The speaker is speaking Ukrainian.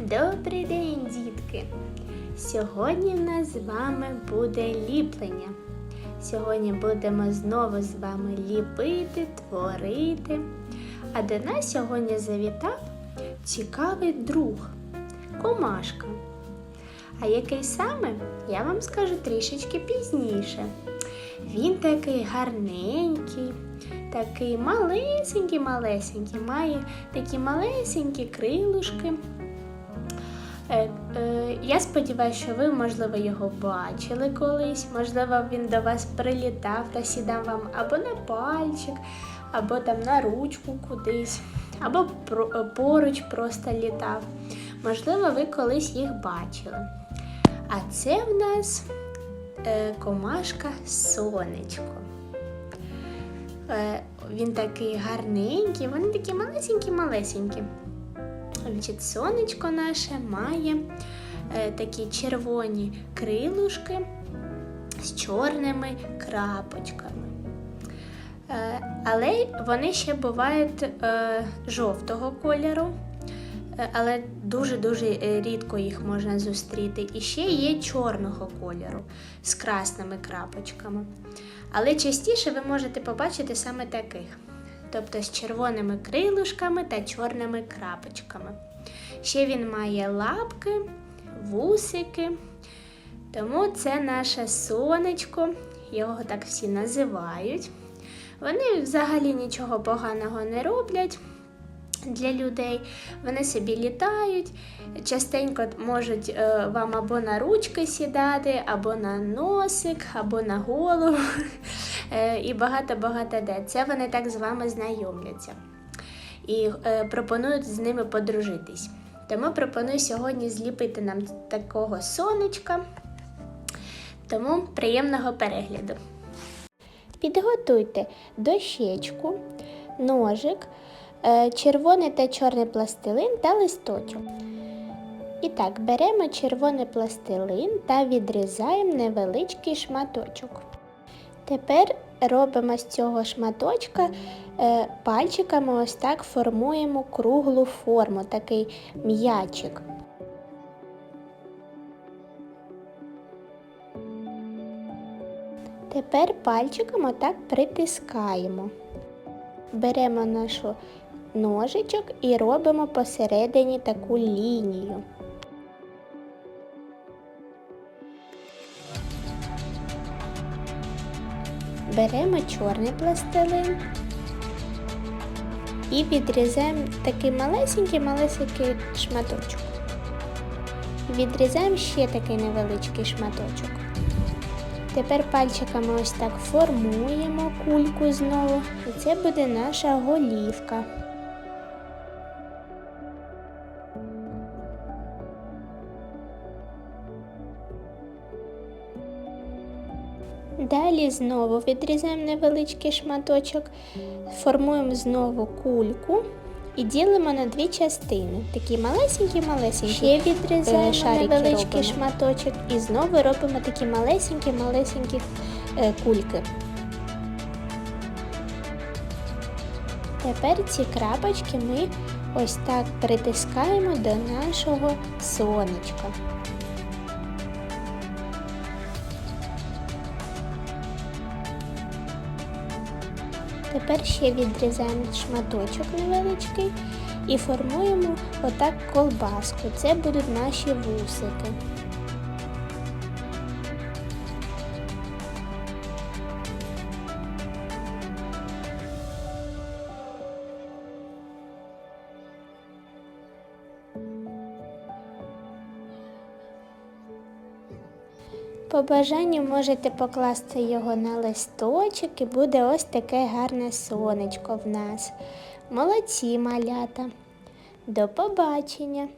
Добрий день, дітки! Сьогодні в нас з вами буде ліплення. Сьогодні будемо знову з вами ліпити, творити. А до нас сьогодні завітав цікавий друг комашка. А який саме, я вам скажу трішечки пізніше. Він такий гарненький, такий малесенький-малесенький, має такі малесенькі крилушки. Е, е, я сподіваюся, що ви, можливо, його бачили колись, можливо, він до вас прилітав та сідав вам або на пальчик, або там на ручку кудись, або е, поруч просто літав. Можливо, ви колись їх бачили. А це в нас комашка сонечко. Він такий гарненький, вони такі малесенькі-малесенькі. Значить, сонечко наше має е, такі червоні крилушки з чорними крапочками. Е, але вони ще бувають е, жовтого кольору, е, але дуже-дуже е, рідко їх можна зустріти. І ще є чорного кольору з красними крапочками. Але частіше ви можете побачити саме таких тобто з червоними крилушками та чорними крапочками. Ще він має лапки, вусики, тому це наше сонечко, його так всі називають. Вони взагалі нічого поганого не роблять. Для людей вони собі літають, частенько можуть е, вам або на ручки сідати, або на носик, або на голову. Е, і багато-багато де. Це вони так з вами знайомляться і е, пропонують з ними подружитись. Тому пропоную сьогодні зліпити нам такого сонечка. Тому приємного перегляду. Підготуйте дощечку, ножик, е, червоний та чорний пластилин та листочок. І так, беремо червоний пластилин та відрізаємо невеличкий шматочок. Тепер робимо з цього шматочка е, пальчиками ось так формуємо круглу форму, такий м'ячик. Тепер пальчиком отак притискаємо. Беремо нашу ножичок і робимо посередині таку лінію. Беремо чорний пластилин і відрізаємо такий малесенький-малесенький шматочок. Відрізаємо ще такий невеличкий шматочок. Тепер пальчиками ось так формуємо кульку знову, і це буде наша голівка. Далі знову відрізаємо невеличкий шматочок, формуємо знову кульку і ділимо на дві частини. Такі малесенькі-малесенькі. Ще відрізаємо шарики невеличкий робимо. шматочок і знову робимо такі малесенькі-малесенькі е, кульки. Тепер ці крапочки ми ось так притискаємо до нашого сонечка. Тепер ще відрізаємо шматочок невеличкий і формуємо отак колбаску. Це будуть наші вусики. По бажанню можете покласти його на листочок і буде ось таке гарне сонечко в нас. Молодці малята. До побачення!